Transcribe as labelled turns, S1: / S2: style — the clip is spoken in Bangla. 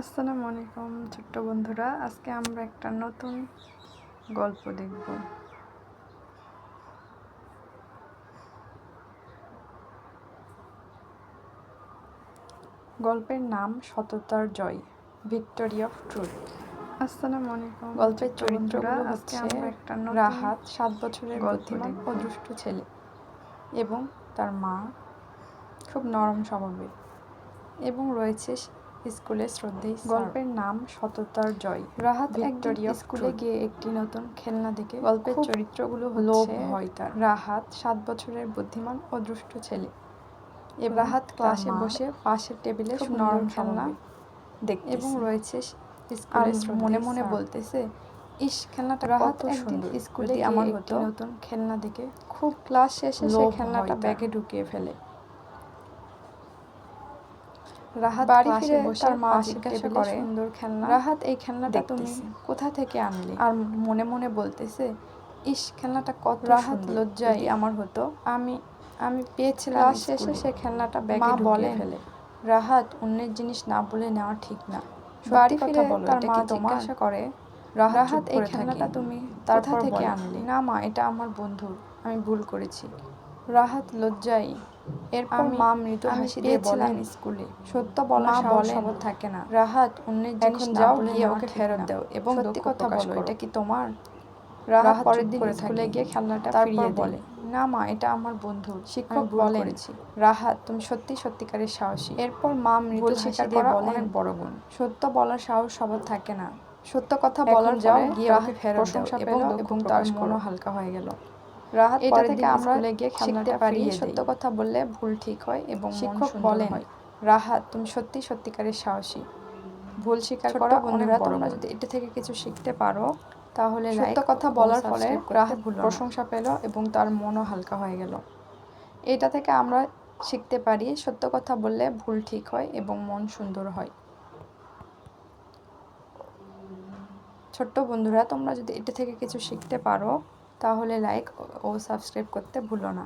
S1: আসসালামু আলাইকুম ছোট্ট বন্ধুরা। আজকে আমরা একটা নতুন গল্প দেখব। গল্পের নাম সততার জয় ভিক্টোরি অফ ট্রুথ আসসালামু আলাইকুম গল্পের চরিত্ররা আজকে আমরা একটা নতুন রাহাত সাত বছরের বুদ্ধিমান ও দুষ্টু ছেলে এবং তার মা খুব নরম স্বভাবের এবং রয়েছে স্কুলে শ্রদ্ধেয় গল্পের নাম সততার জয়। রাহাত ভিক্টোরিয়া স্কুলে গিয়ে একটি নতুন খেলনা দেখে গল্পের চরিত্রগুলো লোভ হয় তার। রাহাত সাত বছরের বুদ্ধিমান ও দুষ্টু ছেলে। রাহাত ক্লাসে বসে পাশের টেবিলে নরম খেলনা দেখ এবং রয়েছে স্কুলে মনে মনে বলতেছে ইস খেলনাটা রাহাত সুন্দর। স্কুলে আমার নতুন খেলনা দেখে খুব ক্লাস শেষে সে খেলনাটা ব্যাগে ঢুকিয়ে ফেলে। রাহাত বাড়ি ফিরে তার মা জিজ্ঞাসা করে সুন্দর খেলনা রাহাত এই খেলনাটা তুমি কোথা থেকে আনলে? আর মনে মনে বলতেছে ইস খেলনাটা কত রাহাত লজ্জায় আমার হতো আমি আমি পেয়েছিলাম ক্লাস শেষে সে খেলনাটা ব্যাগে ঢুকিয়ে ফেলে। রাহাত অন্যের জিনিস না বলে নেওয়া ঠিক না। বাড়ি ফিরে বলো তার মা জিজ্ঞাসা করে রাহাত এই খেলনাটা তুমি তারপর থেকে আনলে? না মা এটা আমার বন্ধুর। আমি ভুল করেছি। রাহাত লজ্জায়। এরপর মা মৃত হাসি দিয়ে বলেন স্কুলে সত্য বলা সাহস থাকে না। রাহাত অন্যের জিনিস যাও গিয়ে ওকে ফেরত দাও এবং সত্যি কথা বলো এটা কি তোমার? রাহাত পরের দিন স্কুলে গিয়ে খেলনাটা ফিরিয়ে বলে না মা এটা আমার বন্ধু। শিক্ষক বলেন রাহাত তুমি সত্যি সত্যিকারের সাহসী। এরপর মা মৃত স্বীকার দিয়ে বলেন বড় গুণ। সত্য বলার সাহস সবার থাকে না। সত্য কথা বলার যাও গিয়ে ওকে ফেরত দাও এবং এবং তার মনও হালকা হয়ে গেল। রাহাত এটা থেকে আমরা গিয়ে শিখতে পারি সত্য কথা বললে ভুল ঠিক হয় এবং শিক্ষক বলেন রাহাত তুমি সত্যি সত্যিকারের সাহসী। ভুল স্বীকার করা বন্ধুরা তোমরা যদি এটা থেকে কিছু শিখতে পারো তাহলে সত্য কথা বলার ফলে রাহাত প্রশংসা পেল এবং তার মনও হালকা হয়ে গেল। এটা থেকে আমরা শিখতে পারি সত্য কথা বললে ভুল ঠিক হয় এবং মন সুন্দর হয়। ছোট্ট বন্ধুরা তোমরা যদি এটা থেকে কিছু শিখতে পারো তাহলে লাইক ও সাবস্ক্রাইব করতে ভুলো না।